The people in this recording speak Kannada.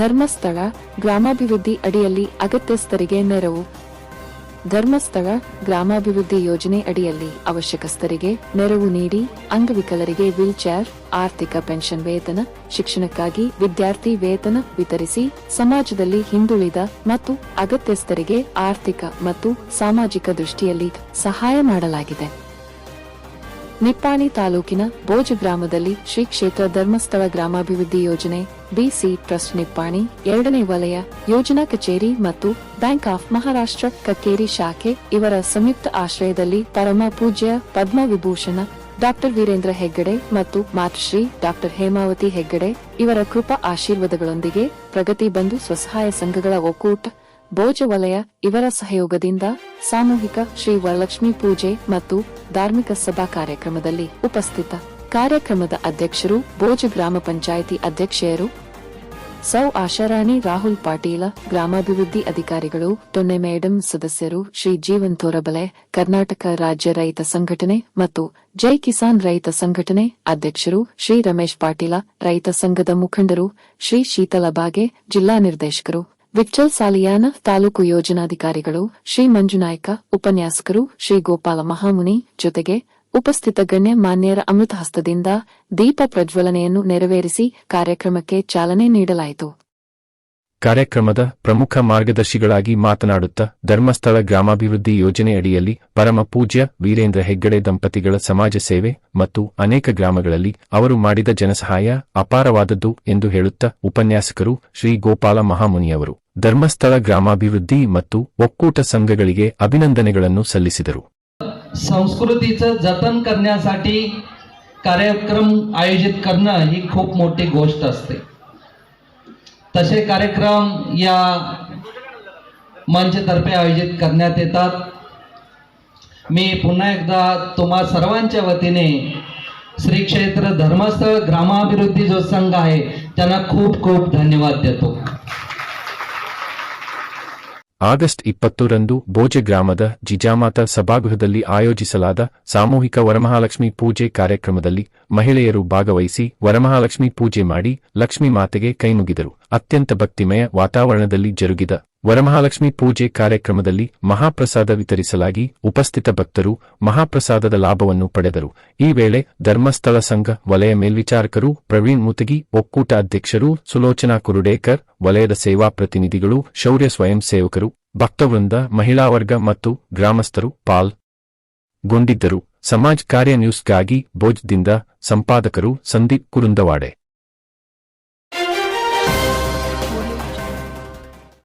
ಧರ್ಮಸ್ಥಳ ಗ್ರಾಮಾಭಿವೃದ್ಧಿ ಅಡಿಯಲ್ಲಿ ಅಗತ್ಯಸ್ಥರಿಗೆ ನೆರವು. ಧರ್ಮಸ್ಥಳ ಗ್ರಾಮಾಭಿವೃದ್ಧಿ ಯೋಜನೆ ಅಡಿಯಲ್ಲಿ ಅವಶ್ಯಕಸ್ಥರಿಗೆ ನೆರವು ನೀಡಿ ಅಂಗವಿಕಲರಿಗೆ ವೀಲ್ಚೇರ್, ಆರ್ಥಿಕ ಪೆನ್ಷನ್ ವೇತನ, ಶಿಕ್ಷಣಕ್ಕಾಗಿ ವಿದ್ಯಾರ್ಥಿ ವೇತನ ವಿತರಿಸಿ ಸಮಾಜದಲ್ಲಿ ಹಿಂದುಳಿದ ಮತ್ತು ಅಗತ್ಯಸ್ಥರಿಗೆ ಆರ್ಥಿಕ ಮತ್ತು ಸಾಮಾಜಿಕ ದೃಷ್ಟಿಯಲ್ಲಿ ಸಹಾಯ ಮಾಡಲಾಗಿದೆ. ನಿಪ್ಪಾಣಿ ತಾಲೂಕಿನ ಬೋಜ ಗ್ರಾಮದಲ್ಲಿ ಶ್ರೀ ಕ್ಷೇತ್ರ ಧರ್ಮಸ್ಥಳ ಗ್ರಾಮಾಭಿವೃದ್ಧಿ ಯೋಜನೆ, ಬಿಸಿ ಟ್ರಸ್ಟ್ ನಿಪ್ಪಾಣಿ, ಎರಡನೇ ವಲಯ, ಯೋಜನಾ ಕಚೇರಿ ಮತ್ತು ಬ್ಯಾಂಕ್ ಆಫ್ ಮಹಾರಾಷ್ಟ್ರ ಕಕೇರಿ ಶಾಖೆ ಇವರ ಸಂಯುಕ್ತ ಆಶ್ರಯದಲ್ಲಿ ಪರಮ ಪೂಜ್ಯ ಪದ್ಮ ವಿಭೂಷಣ ಡಾಕ್ಟರ್ ವೀರೇಂದ್ರ ಹೆಗ್ಗಡೆ ಮತ್ತು ಮಾತೃಶ್ರೀ ಡಾಕ್ಟರ್ ಹೇಮಾವತಿ ಹೆಗ್ಗಡೆ ಇವರ ಕೃಪಾ ಆಶೀರ್ವಾದಗಳೊಂದಿಗೆ ಪ್ರಗತಿ ಬಂಧು ಸ್ವಸಹಾಯ ಸಂಘಗಳ ಒಕ್ಕೂಟ ಭೋಜ ವಲಯ ಇವರ ಸಹಯೋಗದಿಂದ ಸಾಮೂಹಿಕ ಶ್ರೀ ವರಲಕ್ಷ್ಮಿ ಪೂಜೆ ಮತ್ತು ಧಾರ್ಮಿಕ ಸಭಾ ಕಾರ್ಯಕ್ರಮದಲ್ಲಿ ಉಪಸ್ಥಿತ. ಕಾರ್ಯಕ್ರಮದ ಅಧ್ಯಕ್ಷರು ಭೋಜ ಗ್ರಾಮ ಪಂಚಾಯಿತಿ ಅಧ್ಯಕ್ಷೆಯರು ಸೌ ಆಶಾರಾಣಿ ರಾಹುಲ್ ಪಾಟೀಲ, ಗ್ರಾಮಾಭಿವೃದ್ಧಿ ಅಧಿಕಾರಿಗಳು ಟೊನ್ನೆ ಮೇಡಂ ಸದಸ್ಯರು ಶ್ರೀ ಜೀವನ್ ತೋರಬಲೆ ಕರ್ನಾಟಕ ರಾಜ್ಯ ರೈತ ಸಂಘಟನೆ ಮತ್ತು ಜೈ ಕಿಸಾನ್ ರೈತ ಸಂಘಟನೆ ಅಧ್ಯಕ್ಷರು ಶ್ರೀ ರಮೇಶ್ ಪಾಟೀಲ, ರೈತ ಸಂಘದ ಮುಖಂಡರು ಶ್ರೀ ಶೀತಲ ಬಾಗೆ, ಜಿಲ್ಲಾ ನಿರ್ದೇಶಕರು. ವಿಠ್ಠಲ್ ಸಾಲಿಯಾನ, ತಾಲೂಕು ಯೋಜನಾಧಿಕಾರಿಗಳು, ಶ್ರೀ ಮಂಜುನಾಯ್ಕ, ಉಪನ್ಯಾಸಕರು, ಶ್ರೀ ಗೋಪಾಲ ಮಹಾಮುನಿ ಜೊತೆಗೆ ಉಪಸ್ಥಿತ ಗಣ್ಯ ಮಾನ್ಯರ ಅಮೃತ ಹಸ್ತದಿಂದ ದೀಪ ಪ್ರಜ್ವಲನೆಯನ್ನು ನೆರವೇರಿಸಿ ಕಾರ್ಯಕ್ರಮಕ್ಕೆ ಚಾಲನೆ ನೀಡಲಾಯಿತು. ಕಾರ್ಯಕ್ರಮದ ಪ್ರಮುಖ ಮಾರ್ಗದರ್ಶಿಗಳಾಗಿ ಮಾತನಾಡುತ್ತಾ ಧರ್ಮಸ್ಥಳ ಗ್ರಾಮಾಭಿವೃದ್ಧಿ ಯೋಜನೆಯಡಿಯಲ್ಲಿ ಪರಮ ಪೂಜ್ಯ ವೀರೇಂದ್ರ ಹೆಗ್ಗಡೆ ದಂಪತಿಗಳ ಸಮಾಜ ಸೇವೆ ಮತ್ತು ಅನೇಕ ಗ್ರಾಮಗಳಲ್ಲಿ ಅವರು ಮಾಡಿದ ಜನಸಹಾಯ ಅಪಾರವಾದದ್ದು ಎಂದು ಹೇಳುತ್ತಾ ಉಪನ್ಯಾಸಕರು ಶ್ರೀ ಗೋಪಾಲ ಮಹಾಮುನಿಯವರು. ಧರ್ಮಸ್ಥಳ ಗ್ರಾಮಾಭಿವೃದ್ಧಿ ಮತ್ತು ಒಕ್ಕೂಟ ಸಂಘಗಳಿಗೆ ಅಭಿನಂದನೆಗಳನ್ನು ಸಲ್ಲಿಸಿದರು संस्कृतीचं जतन करण्यासाठी कार्यक्रम आयोजित करणं ही खूप मोठी गोष्ट असते तसे कार्यक्रम या मंचतर्फे आयोजित करण्यात येतात मी पुन्हा एकदा तुम्हा सर्वांच्या वतीने श्री क्षेत्र धर्मस्थळ ग्रामाभिवृद्धी जो संघ आहे त्यांना खूप खूप धन्यवाद देतो ಆಗಸ್ಟ್ ಇಪ್ಪತ್ತರಂದು ಬೋಜೆ ಗ್ರಾಮದ ಜಿಜಾಮಾತ ಸಭಾಗೃಹದಲ್ಲಿ ಆಯೋಜಿಸಲಾದ ಸಾಮೂಹಿಕ ವರಮಹಾಲಕ್ಷ್ಮಿ ಪೂಜೆ ಕಾರ್ಯಕ್ರಮದಲ್ಲಿ ಮಹಿಳೆಯರು ಭಾಗವಹಿಸಿ ವರಮಹಾಲಕ್ಷ್ಮಿ ಪೂಜೆ ಮಾಡಿ ಲಕ್ಷ್ಮೀ ಮಾತೆಗೆ ಕೈಮುಗಿದರು. ಅತ್ಯಂತ ಭಕ್ತಿಮಯ ವಾತಾವರಣದಲ್ಲಿ ಜರುಗಿದ ವರಮಹಾಲಕ್ಷ್ಮಿ ಪೂಜೆ ಕಾರ್ಯಕ್ರಮದಲ್ಲಿ ಮಹಾಪ್ರಸಾದ ವಿತರಿಸಲಾಗಿ ಉಪಸ್ಥಿತ ಭಕ್ತರು ಮಹಾಪ್ರಸಾದದ ಲಾಭವನ್ನು ಪಡೆದರು. ಈ ವೇಳೆ ಧರ್ಮಸ್ಥಳ ಸಂಘ ವಲಯ ಮೇಲ್ವಿಚಾರಕರು ಪ್ರವೀಣ್ ಮುತಗಿ, ಒಕ್ಕೂಟ ಅಧ್ಯಕ್ಷರು ಸುಲೋಚನಾ ಕುರುಡೇಕರ್, ವಲಯದ ಸೇವಾ ಪ್ರತಿನಿಧಿಗಳು, ಶೌರ್ಯ ಸ್ವಯಂ ಸೇವಕರು, ಭಕ್ತವೃಂದ, ಮಹಿಳಾ ವರ್ಗ ಮತ್ತು ಗ್ರಾಮಸ್ಥರು ಪಾಲ್ ಗೊಂಡಿದ್ದರು. ಸಮಾಜ್ ಕಾರ್ಯ ನ್ಯೂಸ್ಗಾಗಿ ಭೋಜ್ದಿಂದ ಸಂಪಾದಕರು ಸಂದೀಪ್ ಕುರುಂದವಾಡೆ.